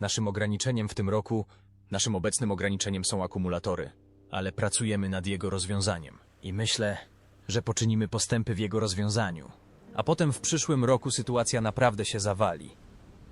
Naszym ograniczeniem w tym roku, naszym obecnym ograniczeniem są akumulatory, ale pracujemy nad jego rozwiązaniem. I myślę, że poczynimy postępy w jego rozwiązaniu. A potem w przyszłym roku sytuacja naprawdę się zawali.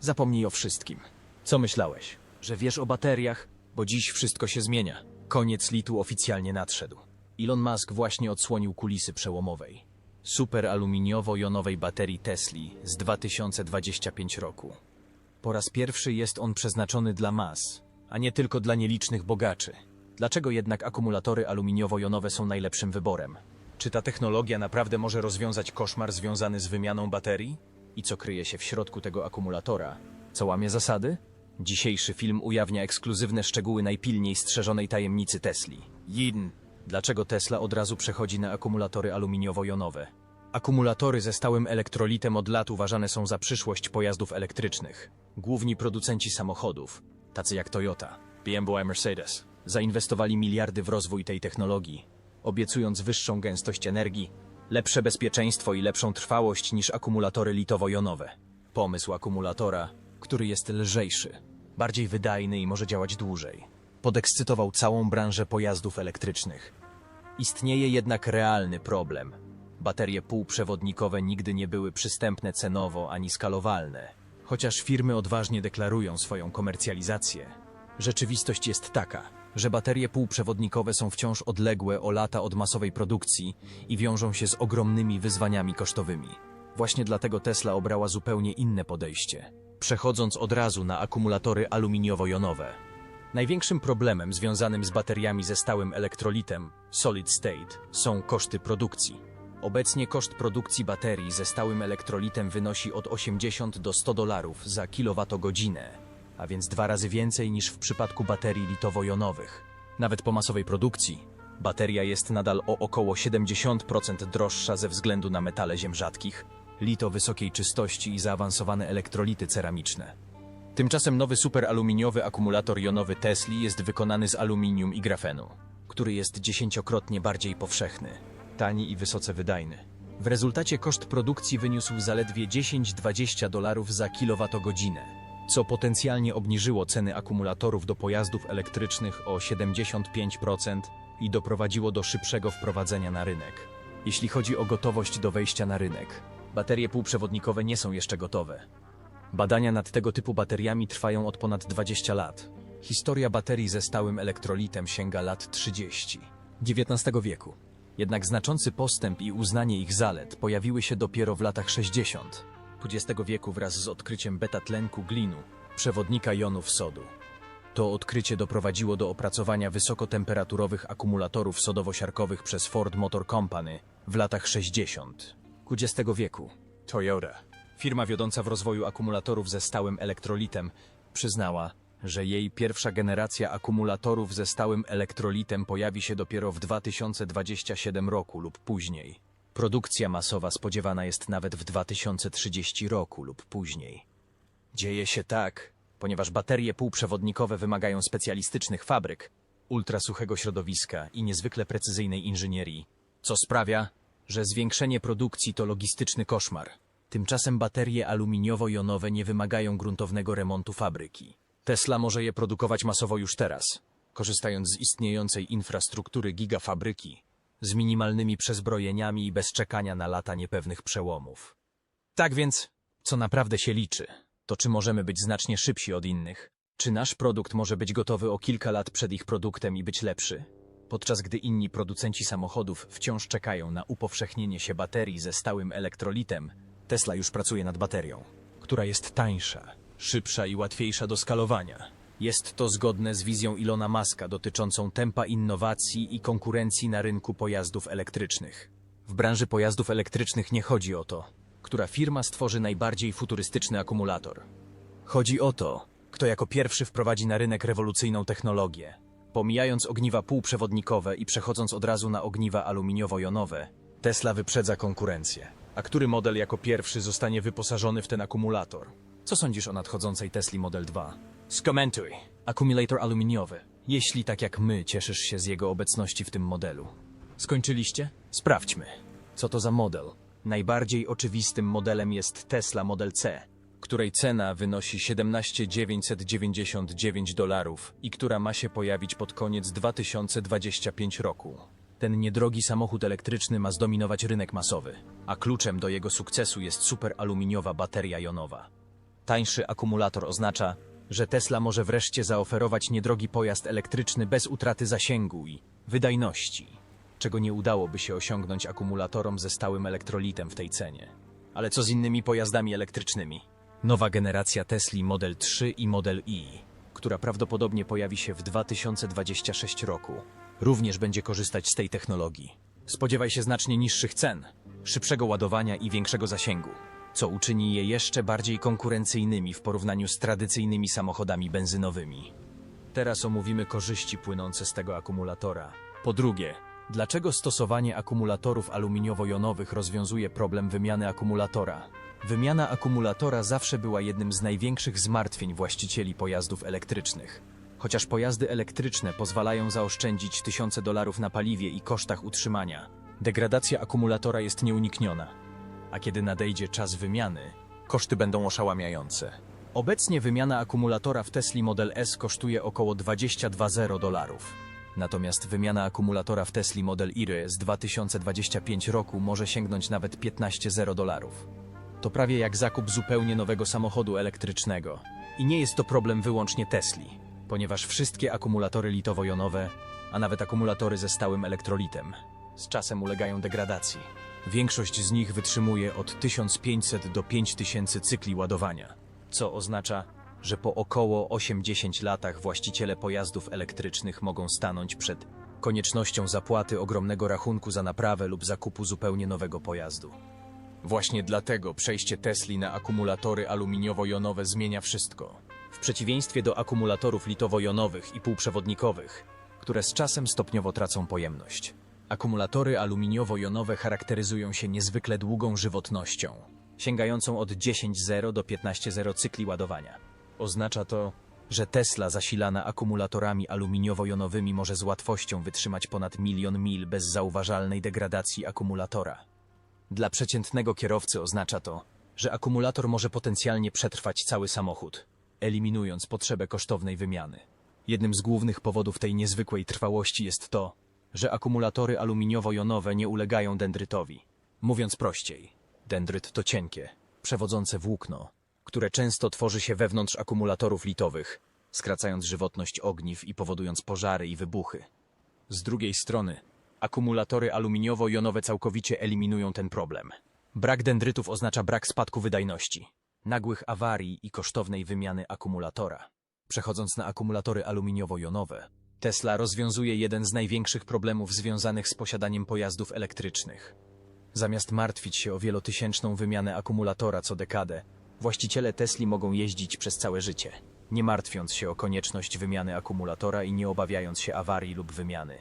Zapomnij o wszystkim. Co myślałeś? Że wiesz o bateriach? Bo dziś wszystko się zmienia. Koniec litu oficjalnie nadszedł. Elon Musk właśnie odsłonił kulisy przełomowej. Super aluminiowo-jonowej baterii Tesli z 2025 roku. Po raz pierwszy jest on przeznaczony dla mas, a nie tylko dla nielicznych bogaczy. Dlaczego jednak akumulatory aluminiowo-jonowe są najlepszym wyborem? Czy ta technologia naprawdę może rozwiązać koszmar związany z wymianą baterii? I co kryje się w środku tego akumulatora? Co łamie zasady? Dzisiejszy film ujawnia ekskluzywne szczegóły najpilniej strzeżonej tajemnicy Tesli. Yin. Dlaczego Tesla od razu przechodzi na akumulatory aluminiowo-jonowe? Akumulatory ze stałym elektrolitem od lat uważane są za przyszłość pojazdów elektrycznych. Główni producenci samochodów, tacy jak Toyota, BMW i Mercedes, zainwestowali miliardy w rozwój tej technologii, obiecując wyższą gęstość energii, lepsze bezpieczeństwo i lepszą trwałość niż akumulatory litowo-jonowe. Pomysł akumulatora, który jest lżejszy, bardziej wydajny i może działać dłużej, podekscytował całą branżę pojazdów elektrycznych. Istnieje jednak realny problem. Baterie półprzewodnikowe nigdy nie były przystępne cenowo ani skalowalne. Chociaż firmy odważnie deklarują swoją komercjalizację, rzeczywistość jest taka, że baterie półprzewodnikowe są wciąż odległe o lata od masowej produkcji i wiążą się z ogromnymi wyzwaniami kosztowymi. Właśnie dlatego Tesla obrała zupełnie inne podejście, przechodząc od razu na akumulatory aluminiowo-jonowe. Największym problemem związanym z bateriami ze stałym elektrolitem, solid state, są koszty produkcji. Obecnie koszt produkcji baterii ze stałym elektrolitem wynosi od 80 do 100 dolarów za kilowatogodzinę, a więc dwa razy więcej niż w przypadku baterii litowo-jonowych. Nawet po masowej produkcji, bateria jest nadal o około 70% droższa ze względu na metale ziem rzadkich, lito wysokiej czystości i zaawansowane elektrolity ceramiczne. Tymczasem nowy superaluminiowy akumulator jonowy Tesli jest wykonany z aluminium i grafenu, który jest dziesięciokrotnie bardziej powszechny, tani i wysoce wydajny. W rezultacie koszt produkcji wyniósł zaledwie 10-20 dolarów za kilowatogodzinę, co potencjalnie obniżyło ceny akumulatorów do pojazdów elektrycznych o 75% i doprowadziło do szybszego wprowadzenia na rynek. Jeśli chodzi o gotowość do wejścia na rynek, baterie półprzewodnikowe nie są jeszcze gotowe. Badania nad tego typu bateriami trwają od ponad 20 lat. Historia baterii ze stałym elektrolitem sięga lat 30 XIX wieku. Jednak znaczący postęp i uznanie ich zalet pojawiły się dopiero w latach 60 XX wieku wraz z odkryciem beta-tlenku glinu, przewodnika jonów sodu. To odkrycie doprowadziło do opracowania wysokotemperaturowych akumulatorów sodowo-siarkowych przez Ford Motor Company w latach 60 XX wieku. Toyota, firma wiodąca w rozwoju akumulatorów ze stałym elektrolitem, przyznała, że jej pierwsza generacja akumulatorów ze stałym elektrolitem pojawi się dopiero w 2027 roku lub później. Produkcja masowa spodziewana jest nawet w 2030 roku lub później. Dzieje się tak, ponieważ baterie półprzewodnikowe wymagają specjalistycznych fabryk, ultrasuchego środowiska i niezwykle precyzyjnej inżynierii, co sprawia, że zwiększenie produkcji to logistyczny koszmar. Tymczasem baterie aluminiowo-jonowe nie wymagają gruntownego remontu fabryki. Tesla może je produkować masowo już teraz, korzystając z istniejącej infrastruktury gigafabryki, z minimalnymi przezbrojeniami i bez czekania na lata niepewnych przełomów. Tak więc, co naprawdę się liczy, to czy możemy być znacznie szybsi od innych, czy nasz produkt może być gotowy o kilka lat przed ich produktem i być lepszy, podczas gdy inni producenci samochodów wciąż czekają na upowszechnienie się baterii ze stałym elektrolitem, Tesla już pracuje nad baterią, która jest tańsza, szybsza i łatwiejsza do skalowania. Jest to zgodne z wizją Ilona Maska dotyczącą tempa innowacji i konkurencji na rynku pojazdów elektrycznych. W branży pojazdów elektrycznych nie chodzi o to, która firma stworzy najbardziej futurystyczny akumulator. Chodzi o to, kto jako pierwszy wprowadzi na rynek rewolucyjną technologię. Pomijając ogniwa półprzewodnikowe i przechodząc od razu na ogniwa aluminiowo-jonowe, Tesla wyprzedza konkurencję. A który model jako pierwszy zostanie wyposażony w ten akumulator? Co sądzisz o nadchodzącej Tesli Model 2? Skomentuj. Akumulator aluminiowy. Jeśli tak jak my cieszysz się z jego obecności w tym modelu. Skończyliście? Sprawdźmy. Co to za model? Najbardziej oczywistym modelem jest Tesla Model C. której cena wynosi 17 999 dolarów i która ma się pojawić pod koniec 2025 roku. Ten niedrogi samochód elektryczny ma zdominować rynek masowy, a kluczem do jego sukcesu jest superaluminiowa bateria jonowa. Tańszy akumulator oznacza, że Tesla może wreszcie zaoferować niedrogi pojazd elektryczny bez utraty zasięgu i wydajności, czego nie udałoby się osiągnąć akumulatorom ze stałym elektrolitem w tej cenie. Ale co z innymi pojazdami elektrycznymi? Nowa generacja Tesli Model 3 i Model i, która prawdopodobnie pojawi się w 2026 roku, również będzie korzystać z tej technologii. Spodziewaj się znacznie niższych cen, szybszego ładowania i większego zasięgu, co uczyni je jeszcze bardziej konkurencyjnymi w porównaniu z tradycyjnymi samochodami benzynowymi. Teraz omówimy korzyści płynące z tego akumulatora. Po drugie, dlaczego stosowanie akumulatorów aluminiowo-jonowych rozwiązuje problem wymiany akumulatora? Wymiana akumulatora zawsze była jednym z największych zmartwień właścicieli pojazdów elektrycznych. Chociaż pojazdy elektryczne pozwalają zaoszczędzić tysiące dolarów na paliwie i kosztach utrzymania, degradacja akumulatora jest nieunikniona. A kiedy nadejdzie czas wymiany, koszty będą oszałamiające. Obecnie wymiana akumulatora w Tesli Model S kosztuje około 22,0 dolarów. Natomiast wymiana akumulatora w Tesli Model Y z 2025 roku może sięgnąć nawet 15,0 dolarów. To prawie jak zakup zupełnie nowego samochodu elektrycznego. I nie jest to problem wyłącznie Tesli, ponieważ wszystkie akumulatory litowo-jonowe, a nawet akumulatory ze stałym elektrolitem, z czasem ulegają degradacji. Większość z nich wytrzymuje od 1500 do 5000 cykli ładowania, co oznacza, że po około 8-10 latach właściciele pojazdów elektrycznych mogą stanąć przed koniecznością zapłaty ogromnego rachunku za naprawę lub zakupu zupełnie nowego pojazdu. Właśnie dlatego przejście Tesli na akumulatory aluminiowo-jonowe zmienia wszystko. W przeciwieństwie do akumulatorów litowo-jonowych i półprzewodnikowych, które z czasem stopniowo tracą pojemność. Akumulatory aluminiowo-jonowe charakteryzują się niezwykle długą żywotnością, sięgającą od 10.0 do 15.0 cykli ładowania. Oznacza to, że Tesla zasilana akumulatorami aluminiowo-jonowymi może z łatwością wytrzymać ponad milion mil bez zauważalnej degradacji akumulatora. Dla przeciętnego kierowcy oznacza to, że akumulator może potencjalnie przetrwać cały samochód, eliminując potrzebę kosztownej wymiany. Jednym z głównych powodów tej niezwykłej trwałości jest to, że akumulatory aluminiowo-jonowe nie ulegają dendrytowi. Mówiąc prościej, dendryt to cienkie, przewodzące włókno, które często tworzy się wewnątrz akumulatorów litowych, skracając żywotność ogniw i powodując pożary i wybuchy. Z drugiej strony, akumulatory aluminiowo-jonowe całkowicie eliminują ten problem. Brak dendrytów oznacza brak spadku wydajności, nagłych awarii i kosztownej wymiany akumulatora. Przechodząc na akumulatory aluminiowo-jonowe, Tesla rozwiązuje jeden z największych problemów związanych z posiadaniem pojazdów elektrycznych. Zamiast martwić się o wielotysięczną wymianę akumulatora co dekadę, właściciele Tesli mogą jeździć przez całe życie, nie martwiąc się o konieczność wymiany akumulatora i nie obawiając się awarii lub wymiany.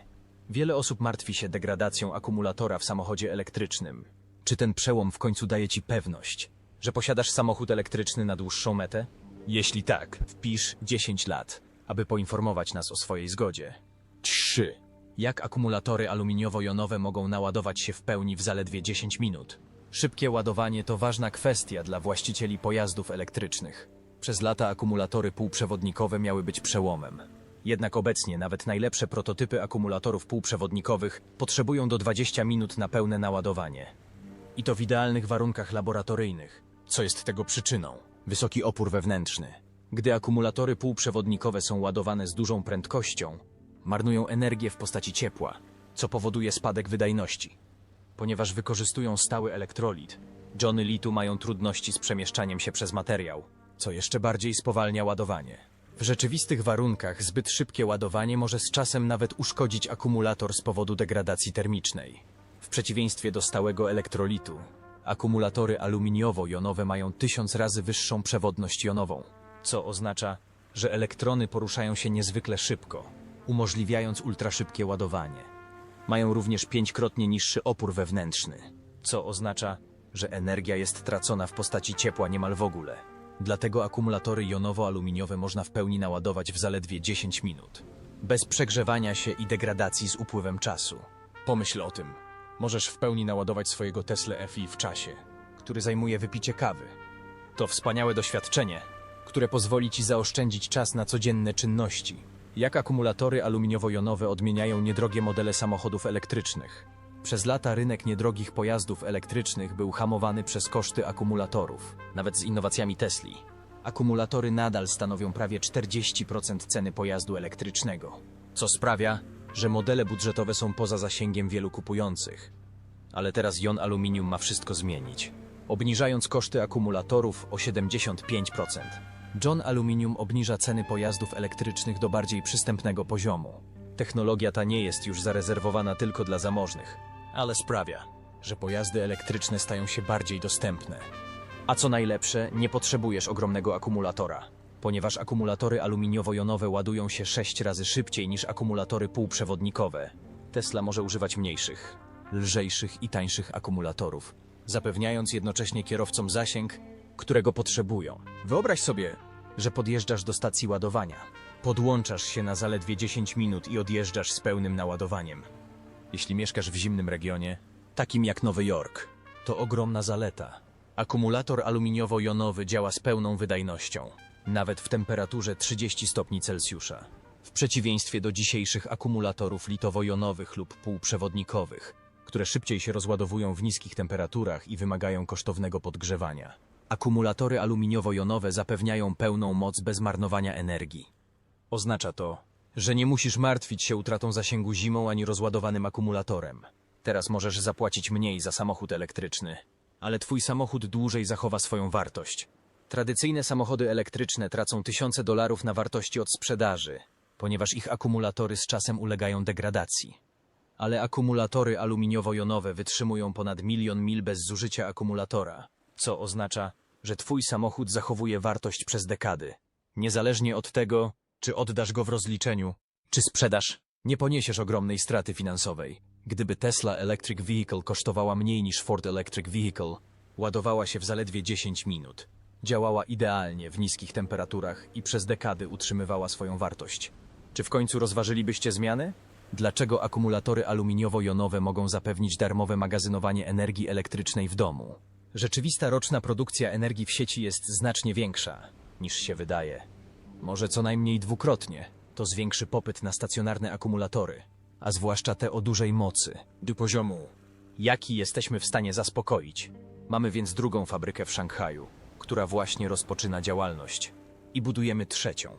Wiele osób martwi się degradacją akumulatora w samochodzie elektrycznym. Czy ten przełom w końcu daje ci pewność, że posiadasz samochód elektryczny na dłuższą metę? Jeśli tak, wpisz 10 lat, aby poinformować nas o swojej zgodzie. 3. Jak akumulatory aluminiowo-jonowe mogą naładować się w pełni w zaledwie 10 minut? Szybkie ładowanie to ważna kwestia dla właścicieli pojazdów elektrycznych. Przez lata akumulatory półprzewodnikowe miały być przełomem. Jednak obecnie nawet najlepsze prototypy akumulatorów półprzewodnikowych potrzebują do 20 minut na pełne naładowanie. I to w idealnych warunkach laboratoryjnych. Co jest tego przyczyną? Wysoki opór wewnętrzny. Gdy akumulatory półprzewodnikowe są ładowane z dużą prędkością, marnują energię w postaci ciepła, co powoduje spadek wydajności. Ponieważ wykorzystują stały elektrolit, Johnny litu mają trudności z przemieszczaniem się przez materiał, co jeszcze bardziej spowalnia ładowanie. W rzeczywistych warunkach zbyt szybkie ładowanie może z czasem nawet uszkodzić akumulator z powodu degradacji termicznej. W przeciwieństwie do stałego elektrolitu, akumulatory aluminiowo-jonowe mają tysiąc razy wyższą przewodność jonową, co oznacza, że elektrony poruszają się niezwykle szybko, umożliwiając ultraszybkie ładowanie. Mają również pięćkrotnie niższy opór wewnętrzny, co oznacza, że energia jest tracona w postaci ciepła niemal w ogóle. Dlatego akumulatory jonowo-aluminiowe można w pełni naładować w zaledwie 10 minut, bez przegrzewania się i degradacji z upływem czasu. Pomyśl o tym. Możesz w pełni naładować swojego Tesla FI w czasie, który zajmuje wypicie kawy. To wspaniałe doświadczenie, które pozwoli ci zaoszczędzić czas na codzienne czynności. Jak akumulatory aluminiowo-jonowe odmieniają niedrogie modele samochodów elektrycznych? Przez lata rynek niedrogich pojazdów elektrycznych był hamowany przez koszty akumulatorów, nawet z innowacjami Tesli. Akumulatory nadal stanowią prawie 40% ceny pojazdu elektrycznego, co sprawia, że modele budżetowe są poza zasięgiem wielu kupujących. Ale teraz Jon Aluminium ma wszystko zmienić, obniżając koszty akumulatorów o 75%. John Aluminium obniża ceny pojazdów elektrycznych do bardziej przystępnego poziomu. Technologia ta nie jest już zarezerwowana tylko dla zamożnych, ale sprawia, że pojazdy elektryczne stają się bardziej dostępne. A co najlepsze, nie potrzebujesz ogromnego akumulatora, ponieważ akumulatory aluminiowo-jonowe ładują się 6 razy szybciej niż akumulatory półprzewodnikowe. Tesla może używać mniejszych, lżejszych i tańszych akumulatorów, zapewniając jednocześnie kierowcom zasięg, którego potrzebują. Wyobraź sobie, że podjeżdżasz do stacji ładowania. Podłączasz się na zaledwie 10 minut i odjeżdżasz z pełnym naładowaniem. Jeśli mieszkasz w zimnym regionie, takim jak Nowy Jork, to ogromna zaleta. Akumulator aluminiowo-jonowy działa z pełną wydajnością, nawet w temperaturze 30 stopni Celsjusza. W przeciwieństwie do dzisiejszych akumulatorów litowo-jonowych lub półprzewodnikowych, które szybciej się rozładowują w niskich temperaturach i wymagają kosztownego podgrzewania. Akumulatory aluminiowo-jonowe zapewniają pełną moc bez marnowania energii. Oznacza to, że nie musisz martwić się utratą zasięgu zimą ani rozładowanym akumulatorem. Teraz możesz zapłacić mniej za samochód elektryczny, ale twój samochód dłużej zachowa swoją wartość. Tradycyjne samochody elektryczne tracą tysiące dolarów na wartości od sprzedaży, ponieważ ich akumulatory z czasem ulegają degradacji. Ale akumulatory aluminiowo-jonowe wytrzymują ponad milion mil bez zużycia akumulatora, co oznacza, że twój samochód zachowuje wartość przez dekady. Niezależnie od tego, czy oddasz go w rozliczeniu, czy sprzedasz, nie poniesiesz ogromnej straty finansowej. Gdyby Tesla Electric Vehicle kosztowała mniej niż Ford Electric Vehicle, ładowała się w zaledwie 10 minut. Działała idealnie w niskich temperaturach i przez dekady utrzymywała swoją wartość. Czy w końcu rozważylibyście zmiany? Dlaczego akumulatory aluminiowo-jonowe mogą zapewnić darmowe magazynowanie energii elektrycznej w domu? Rzeczywista roczna produkcja energii w sieci jest znacznie większa niż się wydaje. Może co najmniej dwukrotnie. To zwiększy popyt na stacjonarne akumulatory, a zwłaszcza te o dużej mocy, do poziomu, jaki jesteśmy w stanie zaspokoić. Mamy więc drugą fabrykę w Szanghaju, która właśnie rozpoczyna działalność i budujemy trzecią.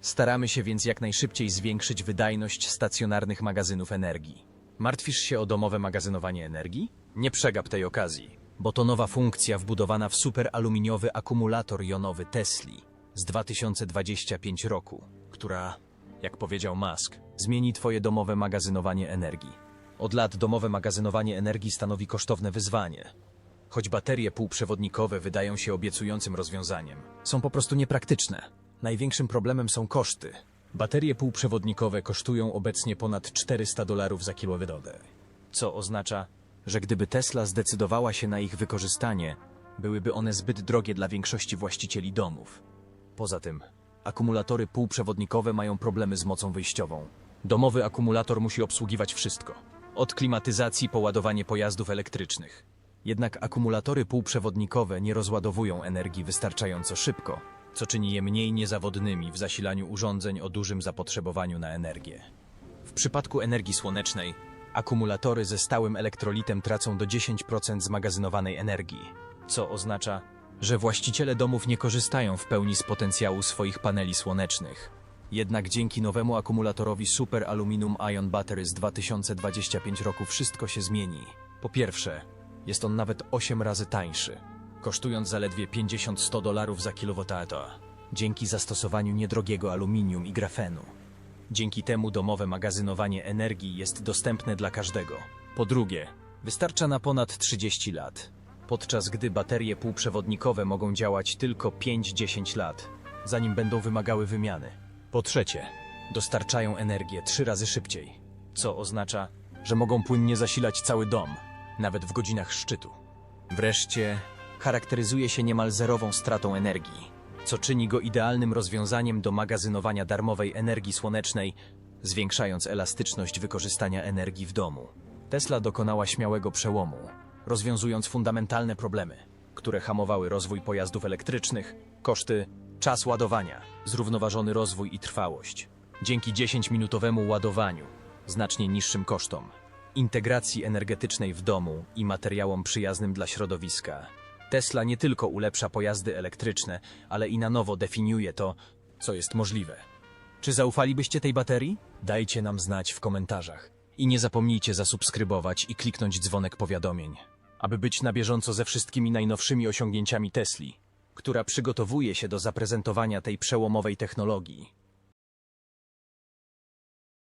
Staramy się więc jak najszybciej zwiększyć wydajność stacjonarnych magazynów energii. Martwisz się o domowe magazynowanie energii? Nie przegap tej okazji, bo to nowa funkcja wbudowana w superaluminiowy akumulator jonowy Tesli z 2025 roku, która, jak powiedział Musk, zmieni Twoje domowe magazynowanie energii. Od lat domowe magazynowanie energii stanowi kosztowne wyzwanie. Choć baterie półprzewodnikowe wydają się obiecującym rozwiązaniem, są po prostu niepraktyczne. Największym problemem są koszty. Baterie półprzewodnikowe kosztują obecnie ponad 400 dolarów za kilowatodę, co oznacza, że gdyby Tesla zdecydowała się na ich wykorzystanie, byłyby one zbyt drogie dla większości właścicieli domów. Poza tym, akumulatory półprzewodnikowe mają problemy z mocą wyjściową. Domowy akumulator musi obsługiwać wszystko. Od klimatyzacji po ładowanie pojazdów elektrycznych. Jednak akumulatory półprzewodnikowe nie rozładowują energii wystarczająco szybko, co czyni je mniej niezawodnymi w zasilaniu urządzeń o dużym zapotrzebowaniu na energię. W przypadku energii słonecznej, akumulatory ze stałym elektrolitem tracą do 10% zmagazynowanej energii, co oznacza, że właściciele domów nie korzystają w pełni z potencjału swoich paneli słonecznych. Jednak dzięki nowemu akumulatorowi Super Aluminum Ion Battery z 2025 roku wszystko się zmieni. Po pierwsze, jest on nawet 8 razy tańszy, kosztując zaledwie 50-100 dolarów za kilowattora, dzięki zastosowaniu niedrogiego aluminium i grafenu. Dzięki temu domowe magazynowanie energii jest dostępne dla każdego. Po drugie, wystarcza na ponad 30 lat, podczas gdy baterie półprzewodnikowe mogą działać tylko 5-10 lat, zanim będą wymagały wymiany. Po trzecie, dostarczają energię trzy razy szybciej, co oznacza, że mogą płynnie zasilać cały dom, nawet w godzinach szczytu. Wreszcie, charakteryzuje się niemal zerową stratą energii, co czyni go idealnym rozwiązaniem do magazynowania darmowej energii słonecznej, zwiększając elastyczność wykorzystania energii w domu. Tesla dokonała śmiałego przełomu, rozwiązując fundamentalne problemy, które hamowały rozwój pojazdów elektrycznych, koszty, czas ładowania, zrównoważony rozwój i trwałość. Dzięki 10-minutowemu ładowaniu, znacznie niższym kosztom, integracji energetycznej w domu i materiałom przyjaznym dla środowiska, Tesla nie tylko ulepsza pojazdy elektryczne, ale i na nowo definiuje to, co jest możliwe. Czy zaufalibyście tej baterii? Dajcie nam znać w komentarzach. I nie zapomnijcie zasubskrybować i kliknąć dzwonek powiadomień, aby być na bieżąco ze wszystkimi najnowszymi osiągnięciami Tesli, która przygotowuje się do zaprezentowania tej przełomowej technologii.